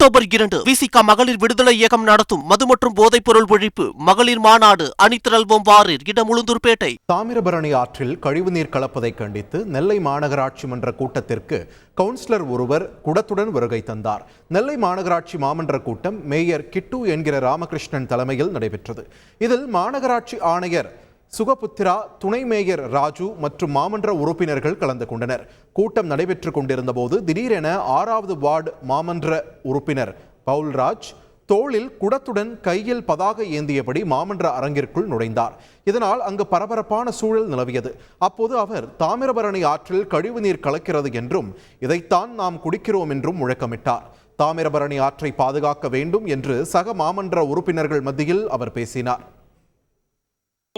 October இரண்டு விசிகா மகளிர் விடுதலை இயக்கம் நடத்தும் மது மற்றும் போதைப் பொருள் ஒழிப்பு மகளிர் மாநாடு அணித்திரல்வோம் வாரீர் இடம் உளுந்தூர்பேட்டை தாமிரபரணி ஆற்றில் கழிவுநீர் கலப்பதை கண்டித்து நெல்லை மாநகராட்சி மன்ற கூட்டத்திற்கு கவுன்சிலர் ஒருவர் குடத்துடன் வருகை தந்தார். நெல்லை மாநகராட்சி மாமன்ற கூட்டம் மேயர் கிட்டு என்கிற ராமகிருஷ்ணன் தலைமையில் நடைபெற்றது. இதில் மாநகராட்சி ஆணையர் சுகபுத்திரா துணை மேயர் ராஜு மற்றும் மாமன்ற உறுப்பினர்கள் கலந்து கொண்டனர். கூட்டம் நடைபெற்றுக் கொண்டிருந்த போது திடீரென ஆறாவது வார்டு மாமன்ற உறுப்பினர் பவுல்ராஜ் தோளில் குடத்துடன் கையில் பதாக ஏந்தியபடி மாமன்ற அரங்கிற்குள் நுழைந்தார். இதனால் அங்கு பரபரப்பான சூழல் நிலவியது. அப்போது அவர் தாமிரபரணி ஆற்றில் கழிவுநீர் கலக்கிறது என்றும் இதைத்தான் நாம் குடிக்கிறோம் என்றும் முழக்கமிட்டார். தாமிரபரணி ஆற்றை பாதுகாக்க வேண்டும் என்று சக மாமன்ற உறுப்பினர்கள் மத்தியில் அவர் பேசினார்.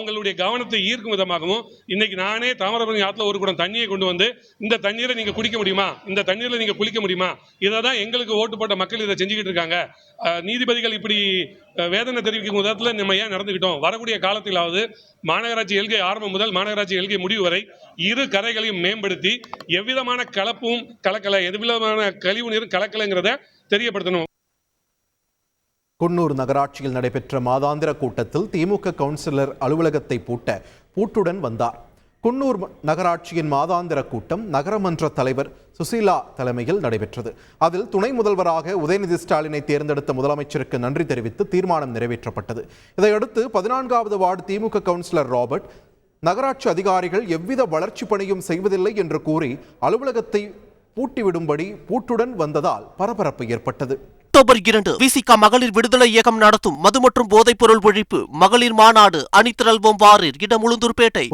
உங்களுடைய கவனத்தை ஈர்க்கும் விதமாகவும் இன்னைக்கு நானே தாமிரபரணி ஆற்றுல ஒரு குடம் தண்ணியை கொண்டு வந்து இந்த தண்ணீரை நீங்க குடிக்க முடியுமா? இந்த தண்ணீரில் நீங்க குளிக்க முடியுமா? இதை தான் எங்களுக்கு ஓட்டு போட்ட மக்கள் இதை செஞ்சுக்கிட்டு இருக்காங்க. அஹ், நீதிபதிகள் இப்படி வேதனை தெரிவிக்கும் விதத்தில் நம்ம ஏன் நடந்துக்கிட்டோம்? வரக்கூடிய காலத்திலாவது மாநகராட்சி எல்கை ஆரம்பம் முதல் மாநகராட்சி எல்கை முடிவு வரை இரு கரைகளையும் மேம்படுத்தி எவ்விதமான கலப்பும் கலக்கலை எவ்விதமான கழிவு நீரும் கலக்கலைங்கிறத தெரியப்படுத்தணும். குன்னூர் நகராட்சியில் நடைபெற்ற மாதாந்திர கூட்டத்தில் திமுக கவுன்சிலர் அலுவலகத்தை பூட்ட பூட்டுடன் வந்தார். குன்னூர் நகராட்சியின் மாதாந்திர கூட்டம் நகரமன்ற தலைவர் சுசீலா தலைமையில் நடைபெற்றது. அதில் துணை முதல்வராக உதயநிதி ஸ்டாலினை தேர்ந்தெடுத்த முதலமைச்சருக்கு நன்றி தெரிவித்து தீர்மானம் நிறைவேற்றப்பட்டது. இதையடுத்து பதினான்காவது வார்டு திமுக கவுன்சிலர் ராபர்ட் நகராட்சி அதிகாரிகள் எவ்வித வளர்ச்சி பணியும் செய்வதில்லை என்று கூறி அலுவலகத்தை பூட்டிவிடும்படி பூட்டுடன் வந்ததால் பரபரப்பு ஏற்பட்டது. அக்டோபர் இரண்டு விசிகா மகளிர் விடுதலை இயக்கம் நடத்தும் மது மற்றும் போதைப் பொருள் ஒழிப்பு மகளிர் மாநாடு அணிதிரள்வோம் வாரீர் இடமுழுந்தூர்பேட்டை